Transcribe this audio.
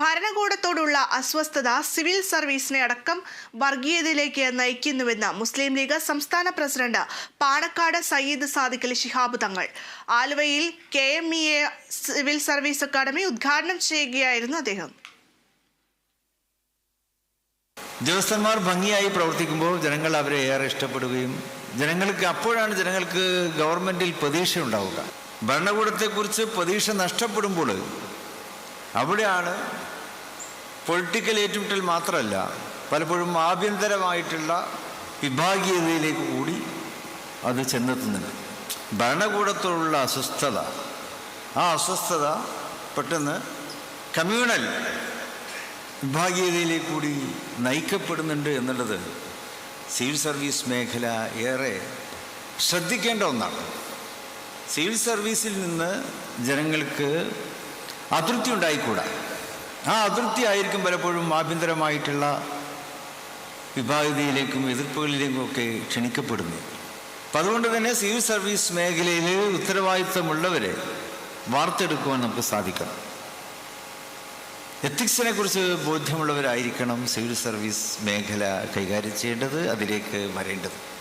ഭരണകൂടത്തോടുള്ള അസ്വസ്ഥത സിവിൽ സർവീസിനെ അടക്കം വർഗീയതയിലേക്ക് നയിക്കുന്നുവെന്ന് മുസ്ലിം ലീഗ് സംസ്ഥാന പ്രസിഡന്റ് പാണക്കാട് സയ്യിദ് സാദിഖ് അലി ശിഹാബ് തങ്ങൾ. ആലുവയിൽ K M E A civil service academy ഉദ്ഘാടനം ചെയ്യുകയായിരുന്നു അദ്ദേഹം. ഉദ്യോഗസ്ഥന്മാർ ഭംഗിയായി പ്രവർത്തിക്കുമ്പോൾ ജനങ്ങൾ അവരെ ഏറെ ഇഷ്ടപ്പെടുകയും ജനങ്ങൾക്ക് അപ്പോഴാണ് ജനങ്ങൾക്ക് ഗവൺമെന്റിൽ പ്രതീക്ഷ ഉണ്ടാവുക ഭരണകൂടത്തെക്കുറിച്ച് പ്രതീക്ഷ നഷ്ടപ്പെടുമ്പോൾ അവിടെയാണ് പൊളിറ്റിക്കൽ ഏറ്റുമുട്ടൽ മാത്രമല്ല പലപ്പോഴും ആഭ്യന്തരമായിട്ടുള്ള വിഭാഗീയതയിലേക്ക് കൂടി അത് ചെന്നെത്തുന്നുണ്ട്. ഭരണകൂടത്തോടുള്ള അസ്വസ്ഥത ആ അസ്വസ്ഥത പെട്ടെന്ന് കമ്മ്യൂണൽ വിഭാഗീയതയിലേക്ക് കൂടി നയിക്കപ്പെടുന്നുണ്ട് എന്നുള്ളത് സിവിൽ സർവീസ് മേഖല ഏറെ ശ്രദ്ധിക്കേണ്ട ഒന്നാണ്. സിവിൽ സർവീസിൽ നിന്ന് ജനങ്ങൾക്ക് അതൃപ്തി ഉണ്ടായിക്കൂടാ. ആ അതൃപ്തി ആയിരിക്കും പലപ്പോഴും ആഭ്യന്തരമായിട്ടുള്ള വിഭാഗതയിലേക്കും എതിർപ്പുകളിലേക്കും ഒക്കെ ക്ഷണിക്കപ്പെടുന്നത്. അപ്പം അതുകൊണ്ട് തന്നെ സിവിൽ സർവീസ് മേഖലയിൽ ഉത്തരവാദിത്തമുള്ളവരെ വാർത്തെടുക്കുവാൻ നമുക്ക് സാധിക്കണം. എത്തിക്സിനെ കുറിച്ച് ബോധ്യമുള്ളവരായിരിക്കണം സിവിൽ സർവീസ് മേഖല കൈകാര്യം ചെയ്യേണ്ടത് അതിലേക്ക് വരേണ്ടത്.